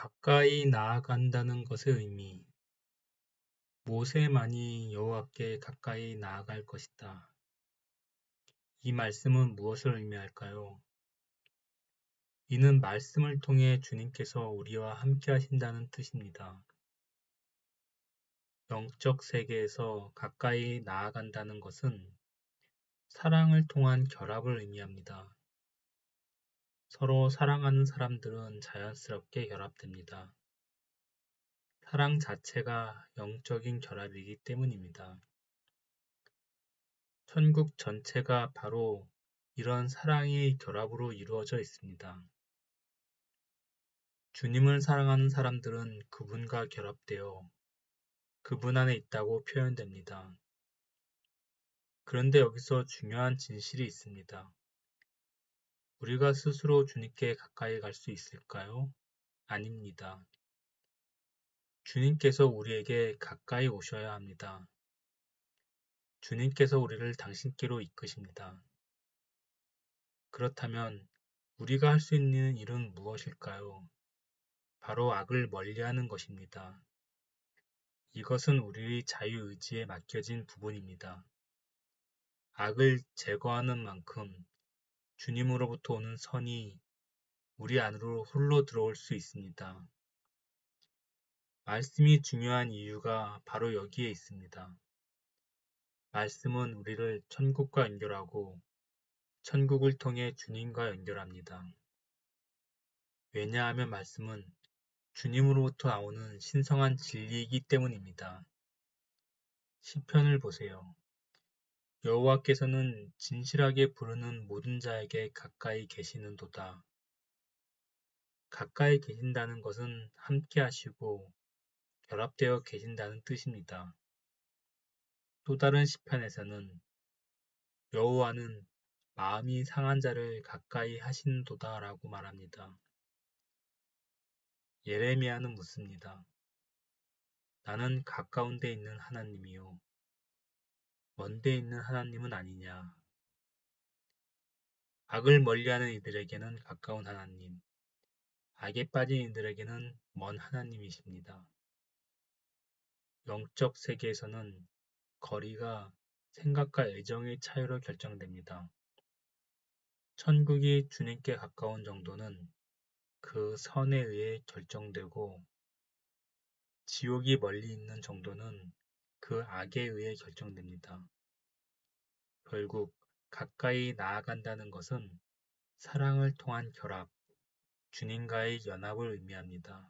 가까이 나아간다는 것의 의미 모세만이 여호와께 가까이 나아갈 것이다. 이 말씀은 무엇을 의미할까요? 이는 말씀을 통해 주님께서 우리와 함께 하신다는 뜻입니다. 영적 세계에서 가까이 나아간다는 것은 사랑을 통한 결합을 의미합니다. 서로 사랑하는 사람들은 자연스럽게 결합됩니다. 사랑 자체가 영적인 결합이기 때문입니다. 천국 전체가 바로 이런 사랑의 결합으로 이루어져 있습니다. 주님을 사랑하는 사람들은 그분과 결합되어 그분 안에 있다고 표현됩니다. 그런데 여기서 중요한 진실이 있습니다. 우리가 스스로 주님께 가까이 갈 수 있을까요? 아닙니다. 주님께서 우리에게 가까이 오셔야 합니다. 주님께서 우리를 당신께로 이끄십니다. 그렇다면 우리가 할 수 있는 일은 무엇일까요? 바로 악을 멀리하는 것입니다. 이것은 우리의 자유의지에 맡겨진 부분입니다. 악을 제거하는 만큼 주님으로부터 오는 선이 우리 안으로 홀로 들어올 수 있습니다. 말씀이 중요한 이유가 바로 여기에 있습니다. 말씀은 우리를 천국과 연결하고 천국을 통해 주님과 연결합니다. 왜냐하면 말씀은 주님으로부터 나오는 신성한 진리이기 때문입니다. 시편을 보세요. 여호와께서는 진실하게 부르는 모든 자에게 가까이 계시는도다. 가까이 계신다는 것은 함께 하시고 결합되어 계신다는 뜻입니다. 또 다른 시편에서는 여호와는 마음이 상한 자를 가까이 하시는도다 라고 말합니다. 예레미야는 묻습니다. 나는 가까운 데 있는 하나님이요. 먼데 있는 하나님은 아니냐. 악을 멀리하는 이들에게는 가까운 하나님, 악에 빠진 이들에게는 먼 하나님이십니다. 영적 세계에서는 거리가 생각과 애정의 차이로 결정됩니다. 천국이 주님께 가까운 정도는 그 선에 의해 결정되고 지옥이 멀리 있는 정도는 그 악에 의해 결정됩니다. 결국 가까이 나아간다는 것은 사랑을 통한 결합, 주님과의 연합을 의미합니다.